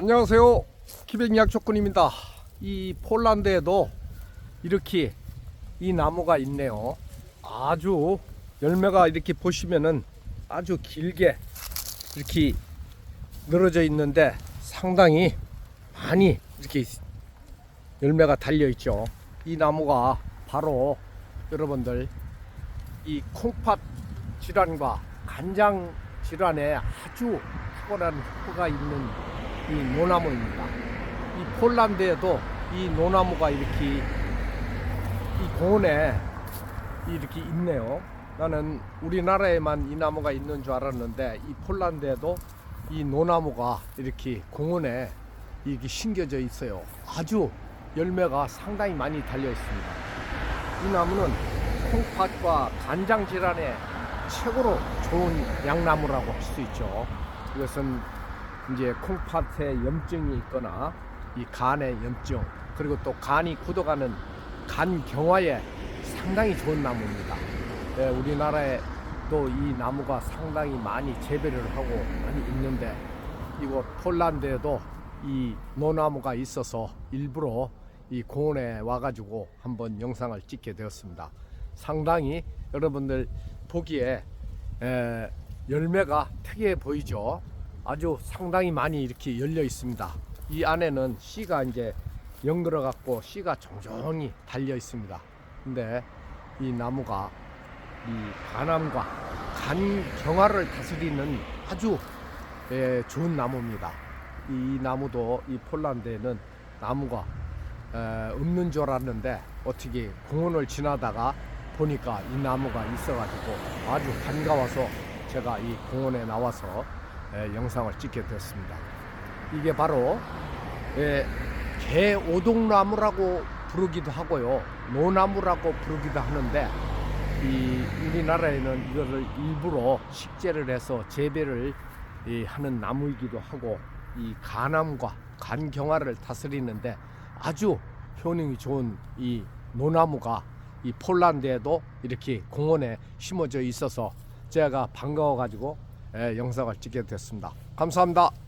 안녕하세요. 기백약초꾼입니다. 이 폴란드에도 이렇게 이 나무가 있네요. 아주 열매가 이렇게 보시면은 아주 길게 이렇게 늘어져 있는데 상당히 많이 이렇게 열매가 달려 있죠. 이 나무가 바로 여러분들 이 콩팥 질환과 간장 질환에 아주 탁월한 효과가 있는 이 노나무입니다. 이 폴란드에도 이 노나무가 이렇게 이 공원에 이렇게 있네요. 나는 우리나라에만 이 나무가 있는 줄 알았는데 이 폴란드에도 이 노나무가 이렇게 공원에 이렇게 심겨져 있어요. 아주 열매가 상당히 많이 달려 있습니다. 이 나무는 콩팥과 간장 질환에 최고로 좋은 약나무라고 할 수 있죠. 이것은 이제 콩팥에 염증이 있거나 이 간에 염증 그리고 또 간이 굳어가는 간 경화에 상당히 좋은 나무입니다. 예, 우리나라에도 이 나무가 상당히 많이 재배를 하고 많이 있는데 이곳 폴란드에도 이 노나무가 있어서 일부러 이 공원에 와가지고 한번 영상을 찍게 되었습니다. 상당히 여러분들 보기에 에, 열매가 특이해 보이죠. 아주 상당히 많이 이렇게 열려 있습니다. 이 안에는 씨가 이제 연결어 갖고 씨가 종종이 달려 있습니다. 근데 이 나무가 이 간암과 간 경화를 다스리는 아주 예, 좋은 나무입니다. 이 나무도 이 폴란드에는 나무가 에, 없는 줄 알았는데 어떻게 공원을 지나다가 보니까 이 나무가 있어가지고 아주 반가워서 제가 이 공원에 나와서 에, 영상을 찍게 됐습니다. 이게 바로 예, 개오동나무라고 부르기도 하고요, 노나무라고 부르기도 하는데 이 우리나라에는 이거를 일부러 식재를 해서 재배를 이 하는 나무이기도 하고 이 간암과 간 경화를 다스리는데 아주 효능이 좋은 이 노나무가 이 폴란드에도 이렇게 공원에 심어져 있어서 제가 반가워 가지고 영상을 찍게 됐습니다. 감사합니다.